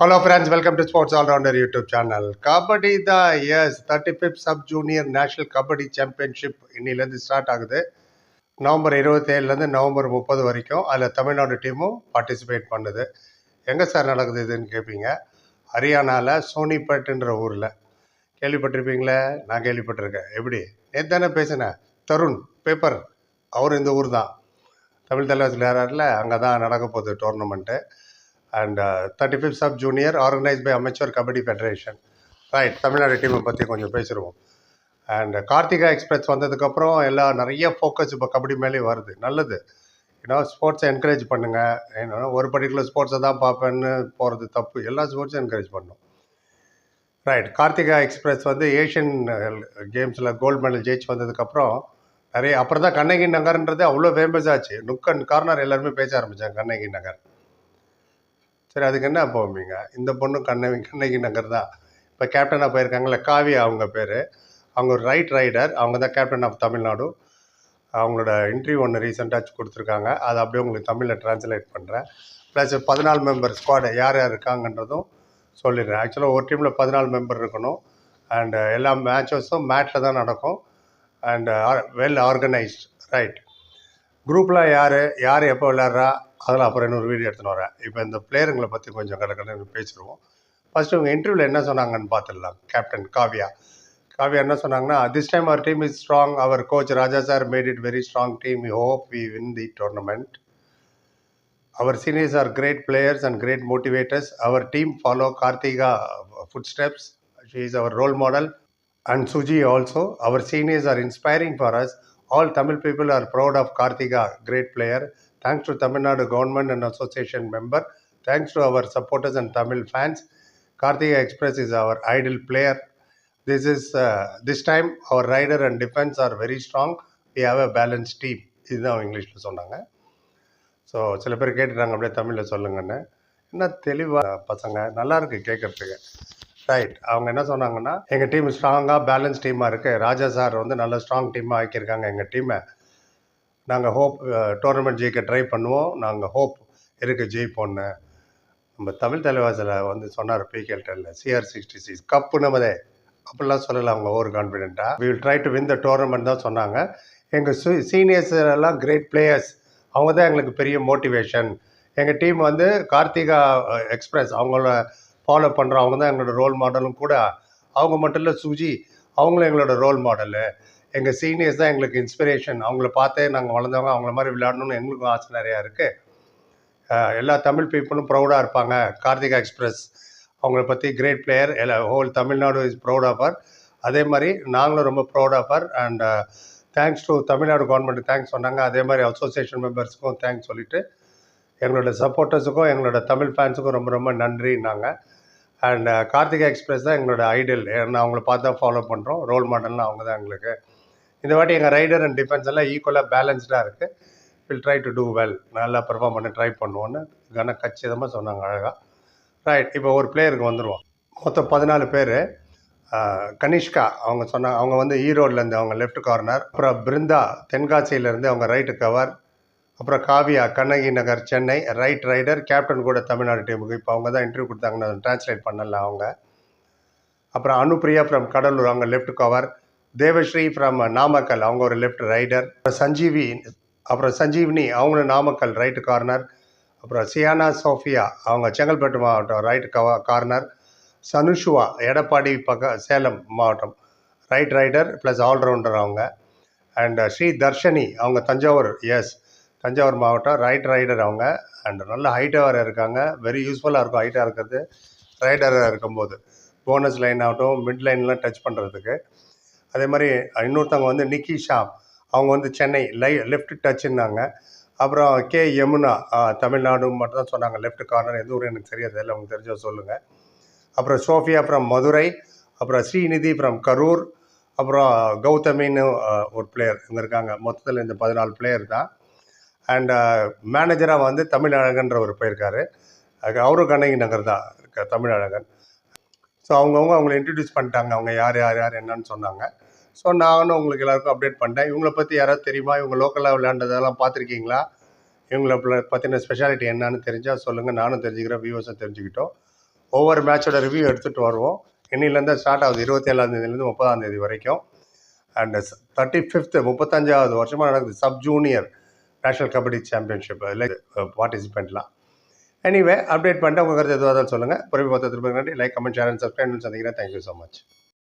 Hello friends welcome to sports allrounder YouTube channel kabaddi தான் yes thirty fifth sub junior national kabaddi championship இன்னிலேருந்து start ஆகுது. November இருபத்தேழுலேருந்து November முப்பது வரைக்கும் அதில் தமிழ்நாடு டீமும் பார்ட்டிசிபேட் பண்ணுது. எங்கே சார் நடக்குது இதுன்னு கேட்பீங்க ஹரியானாவில் சோனிபேட்டுன்ற ஊரில். கேள்விப்பட்டிருப்பீங்களே? நான் கேள்விப்பட்டிருக்கேன். எப்படி? நேற்று தானே பேசினேன். தருண் பேப்பர் அவர் இந்த ஊர் தான் தமிழ் தலைவர் விளையாடுறாருல அங்கே தான் நடக்க போகுது tournament and thirty fifth sub junior organise by அமைச்சர் கபடி ஃபெடரேஷன் ரைட் தமிழ்நாடு டீமை பற்றி கொஞ்சம் பேசிடுவோம். அண்ட் கார்த்திகா எக்ஸ்பிரஸ் வந்ததுக்கப்புறம் எல்லாம் நிறைய ஃபோக்கஸ் இப்போ கபடி மேலே வருது. நல்லது. ஏன்னா ஸ்போர்ட்ஸை என்கரேஜ் பண்ணுங்கள் ஏன்னா ஒரு பர்டிகுலர் ஸ்போர்ட்ஸை தான் பார்ப்பேன்னு போகிறது தப்பு. எல்லா ஸ்போர்ட்ஸும் என்கரேஜ் பண்ணும். ரைட் கார்த்திகா எக்ஸ்பிரஸ் வந்து ஏஷியன் கேம்ஸில் கோல்டு மெடல் ஜெயிச்சு வந்ததுக்கப்புறம் நிறைய அப்புறம் தான் கண்ணகி நகர்ன்றது அவ்வளோ ஃபேமஸ் ஆச்சு. நுக்கன் கார்னர் எல்லாருமே பேச ஆரம்பித்தாங்க கண்ணகி நகர் சரி அதுக்கு என்ன போவீங்க இந்த பொண்ணு கண்ணவி கண்ணகி நகர் தான் இப்போ கேப்டனாக போயிருக்காங்களே காவியா அவங்க பேர். அவங்க ஒரு ரைட் ரைடர் அவங்க தான் கேப்டன் ஆஃப் தமிழ்நாடு. அவங்களோட இன்டர்வியூ ஒன்று ரீசெண்டாக கொடுத்துருக்காங்க. அதை அப்படியே உங்களுக்கு தமிழில் ட்ரான்ஸ்லேட் பண்ணுறேன் ப்ளஸ் பதினாலு மெம்பர் ஸ்குவாடு யார் யார் இருக்காங்கன்றதும் சொல்லிடுறேன். ஆக்சுவலாக ஒரு டீமில் பதினாலு மெம்பர் இருக்கணும். அண்டு எல்லா மேட்சஸும் மேட்டில் தான் நடக்கும். அண்ட் வெல் ஆர்கனைஸ்ட் ரைட் குரூப்பில் யார் யார் எப்போ விளையாடுறா அதில் அப்புறம் இன்னொரு வீடியோ எடுத்துன்னு வரேன். இப்போ இந்த பிளேயருங்களை பற்றி கொஞ்சம் கடற்கடன்னு பேசிடுவோம். ஃபஸ்ட்டு இவங்க இன்டர்வியூவில் என்ன சொன்னாங்கன்னு பார்த்துடலாம் கேப்டன் காவ்யா. காவ்யா என்ன சொன்னாங்கன்னா this time our team is strong our coach Raja sir made it very strong team we hope we win the tournament our seniors are great players and great motivators our team follow Karthika footsteps she is our role model and Suji also our seniors are inspiring for us all Tamil people are proud of Karthika great player thanks to Tamil Nadu government and association member thanks to our supporters and Tamil fans Karthika express is our idol player this is this time our raider and defence are very strong we have a balance team இதுதான் அவங்க இங்கிலீஷில் சொன்னாங்க so சில பேர் கேட்டுட்டாங்க அப்படியே தமிழில் சொல்லுங்கன்னு என்ன தெளிவாக பசங்க நல்லாயிருக்கு கேட்குறதுக்கு ரைட் அவங்க என்ன சொன்னாங்கன்னா எங்கள் டீம் ஸ்ட்ராங்காக பேலன்ஸ் டீமாக இருக்குது ராஜா சார் வந்து நல்ல ஸ்ட்ராங் டீமாக ஆக்கியிருக்காங்க எங்கள் டீமை நாங்கள் ஹோப் டோர்னமெண்ட் ஜெயிக்க ட்ரை பண்ணுவோம். நாங்கள் ஹோப் இருக்குது ஜெயிப்போன்னு நம்ம தமிழ் தலைவாசில் வந்து சொன்னார் பிகேல்டனில் C R sixty six cup நம்மதே. அப்படிலாம் சொல்லலை அவங்க ஓவர் கான்ஃபிடென்ட்டாக we will try to win the tournament தான் சொன்னாங்க. எங்கள் சீனியர்ஸ் எல்லாம் கிரேட் பிளேயர்ஸ் அவங்க தான் எங்களுக்கு பெரிய மோட்டிவேஷன் எங்கள் டீம் வந்து கார்த்திகா எக்ஸ்பிரஸ் அவங்களோட ஃபாலோ பண்ணுறோம் அவங்க தான் எங்களோட ரோல் மாடலும் கூட. அவங்க மட்டும் இல்லை சுஜி அவங்களும் எங்களோட ரோல் மாடலு எங்கள் சீனியர்ஸ் தான் எங்களுக்கு இன்ஸ்பிரேஷன் அவங்கள பார்த்தே நாங்கள் வளர்ந்தவங்க அவங்கள மாதிரி விளையாடணும்னு எங்களுக்கும் ஆசை நிறையா இருக்குது எல்லா தமிழ் பீப்புளும் ப்ரௌடாக இருப்பாங்க. கார்த்திகா எக்ஸ்பிரஸ் அவங்கள பற்றி கிரேட் பிளேயர் எல்லா whole Tamil Nadu is proud of her அதே மாதிரி நாங்களும் ரொம்ப proud of her and thanks to Tamil Nadu government thanks சொன்னாங்க. அதே மாதிரி அசோசியேஷன் மெம்பர்ஸுக்கும் தேங்க்ஸ் சொல்லிவிட்டு எங்களோட சப்போர்ட்டர்ஸுக்கும் எங்களோட தமிழ் ஃபேன்ஸுக்கும் ரொம்ப ரொம்ப நன்றின்னாங்க. அண்ட் uh, கார்த்திகா எக்ஸ்பிரஸ் தான் எங்களோட ஐடல் ஏன்னா அவங்கள பார்த்து தான் ஃபாலோ பண்ணுறோம் ரோல் மாடல்லாம் அவங்க தான் எங்களுக்கு. இந்த வாட்டி எங்கள் ரைடர் அண்ட் டிஃபென்ஸ் எல்லாம் ஈக்குவலாக பேலன்ஸ்டாக இருக்குது will try to do well நல்லா பெர்ஃபார்ம் பண்ண ட்ரை பண்ணுவோன்னு கன கச்சிதமாக சொன்னாங்க அழகாக ரைட் இப்போ ஒரு பிளேயருக்கு வந்துடுவோம் மொத்தம் பதினாலு பேர். கனிஷ்கா அவங்க சொன்னாங்க அவங்க வந்து e ஈரோட்லேருந்து அவங்க லெஃப்ட் கார்னர் அப்புறம் பிருந்தா தென்காசியிலேருந்து அவங்க ரைட்டு கவர் அப்புறம் Kavya Kannagi Nagar Chennai right raider captain கூட தமிழ்நாடு டீமுக்கு இப்போ அவங்க தான் இன்டர்வியூ கொடுத்தாங்க நான் ட்ரான்ஸ்லேட் பண்ணல அவங்க. அப்புறம் அனுப்பிரியா ஃப்ரம் கடலூர் அவங்க left cover Devasri from Namakkal அவங்க ஒரு லெஃப்ட் ரைடர் அப்புறம் சஞ்சீவி அப்புறம் சஞ்சீவினி அவங்களும் நாமக்கல் ரைட்டு கார்னர் அப்புறம் சியானா சோஃபியா அவங்க செங்கல்பட்டு மாவட்டம் ரைட் கவ கார்னர் சனுஷுவா எடப்பாடி பக்க சேலம் மாவட்டம் ரைட் ரைடர் ப்ளஸ் ஆல்ரவுண்டர் அவங்க. அண்ட் ஸ்ரீ தர்ஷினி அவங்க தஞ்சாவூர் எஸ் தஞ்சாவூர் மாவட்டம் ரைட் ரைடர் அவங்க. அண்ட் நல்ல ஹைட்டாக வேறு இருக்காங்க. வெரி யூஸ்ஃபுல்லாக இருக்கும் ஹைட்டாக இருக்கிறது. ரைடராக இருக்கும்போது. போனஸ் லைன் ஆகட்டும் மிட் லைன்லாம் டச் பண்ணுறதுக்கு அதே மாதிரி இன்னொருத்தவங்க வந்து நிக்கி ஷாம் அவங்க வந்து சென்னை லை லெஃப்ட் டச்சுன்னாங்க அப்புறம் கே யமுனா தமிழ்நாடு மட்டும் தான் சொன்னாங்க. லெஃப்ட் கார்னர் எந்த ஊர் எனக்கு தெரியாது இல்லை உங்களுக்கு தெரிஞ்ச சொல்லுங்கள் அப்புறம் சோஃபியா ஃப்ரம் மதுரை. அப்புறம் ஸ்ரீநிதி ஃப்ரம் கரூர். அப்புறம் கௌதமின்னு ஒரு பிளேயர் இங்கே இருக்காங்க. மொத்தத்தில் இந்த பதினாலு பிளேயர் தான். அண்ட் மேனேஜராக uh, வந்து தமிழழகன்ற ஒரு போயிருக்காரு அது அவரும் கண்ணகி நகர் தான் இருக்க தமிழழகன் ஸோ அவங்கவுங்க அவங்கள இன்ட்ரடியூஸ் பண்ணிட்டாங்க. அவங்க யார் யார் யார் என்னன்னு சொன்னாங்க. ஸோ நானும் உங்களுக்கு எல்லாருக்கும் அப்டேட் பண்ணிட்டேன் இவங்களை பற்றி யாராவது தெரியுமா? இவங்க லோக்கலாக விளையாண்டதெல்லாம் பார்த்துருக்கீங்களா? இவங்களை பற்றின ஸ்பெஷாலிட்டி என்னன்னு தெரிஞ்சால் சொல்லுங்கள் நானும் தெரிஞ்சுக்கிறேன் வியூவர்ஸும் தெரிஞ்சுக்கிட்டோம். ஒவ்வொரு மேட்சோட ரிவ்யூ எடுத்துகிட்டு வருவோம். இன்னிலேருந்து ஸ்டார்ட் ஆகுது. இருபத்தேழாந்தேதியிலேருந்து முப்பதாம் தேதி வரைக்கும். அண்ட் தேர்ட்டி ஃபிஃப்த்து முப்பத்தஞ்சாவது வருஷமாக நடக்குது. Sub junior national kabaddi championship like பார்ட்டிசிபெண்ட்லாம் anyway update பண்ணிட்டு உங்கள் கருத்து எதுவாக சொல்லுங்கள் பொறுமை பார்த்து திரும்ப நன்றி like comment share and subscribe சந்திக்கிறேன். Thank you so much